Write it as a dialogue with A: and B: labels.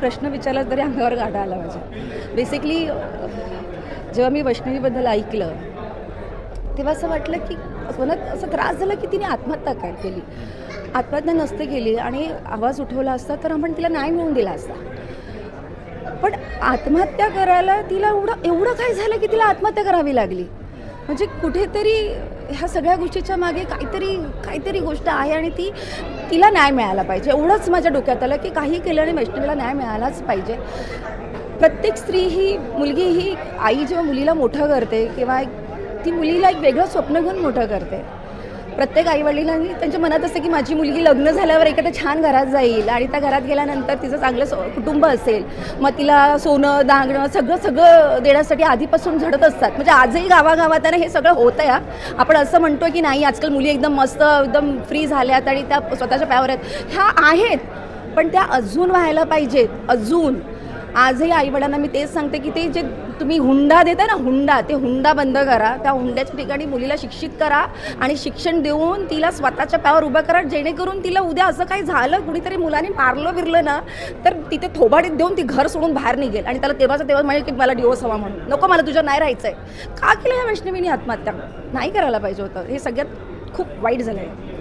A: प्रश्न विचारला तरी अंगावर गाडा आला माझ्या. बेसिकली जेव्हा मी वैष्णवीबद्दल ऐकलं तेव्हा असं वाटलं की मनात असं त्रास झाला की तिने आत्महत्या काय केली? आत्महत्या नसते केली आणि आवाज उठवला असता तर आपण तिला न्याय मिळवून दिला असता. पण आत्महत्या करायला तिला एवढं एवढं काय झालं की तिला आत्महत्या करावी लागली? म्हणजे कुठेतरी ह्या सगळ्या गोष्टीच्या मागे काहीतरी काहीतरी गोष्ट आहे आणि ती तिला न्याय मिळाला पाहिजे. एवढंच माझ्या डोक्यात आलं की काही केल्याने वैष्णवीला न्याय मिळालाच पाहिजे. प्रत्येक स्त्री ही मुलगी ही आई जेव्हा मुलीला मोठं करते किंवा ती मुलीला एक वेगळं स्वप्न घेऊन मोठं करते प्रत्येक आईवडिलांनी त्यांच्या मनात असतं की माझी मुलगी लग्न झाल्यावर एखाद्या छान घरात जाईल आणि त्या घरात गेल्यानंतर तिचं चांगलं कुटुंब असेल मग तिला सोनं दागणं सगळं सगळं देण्यासाठी आधीपासून झडत असतात. म्हणजे आजही गावागावात हे सगळं होतं या. आपण असं म्हणतो की नाही आजकाल मुली एकदम मस्त एकदम फ्री झाल्यात आणि त्या स्वतःच्या पायावर आहेत. ह्या आहेत पण त्या अजून व्हायला पाहिजेत. अजून. आजही आईवडिलांना मी तेच सांगते की ते जे तुम्ही हुंडा देता ना हुंडा ते हुंडा बंद करा त्या हुंड्याच्या ठिकाणी मुलीला शिक्षित करा आणि शिक्षण देऊन तिला स्वतःच्या पायावर उभं करा जेणेकरून तिला उद्या असं काही झालं कुणीतरी मुलाने मारलं बिरलं ना तर तिथे थोबाडीत देऊन ती घर सोडून बाहेर निघेल आणि त्याला तेव्हाचा तेव्हा म्हणजे की मला डिवोर्स हवा म्हणून. नको मला तुझ्या नाही राहायचं आहे का केलं या वैष्णवीने आत्महत्या? नाही करायला पाहिजे होतं. हे सगळ्यात खूप वाईट झालं आहे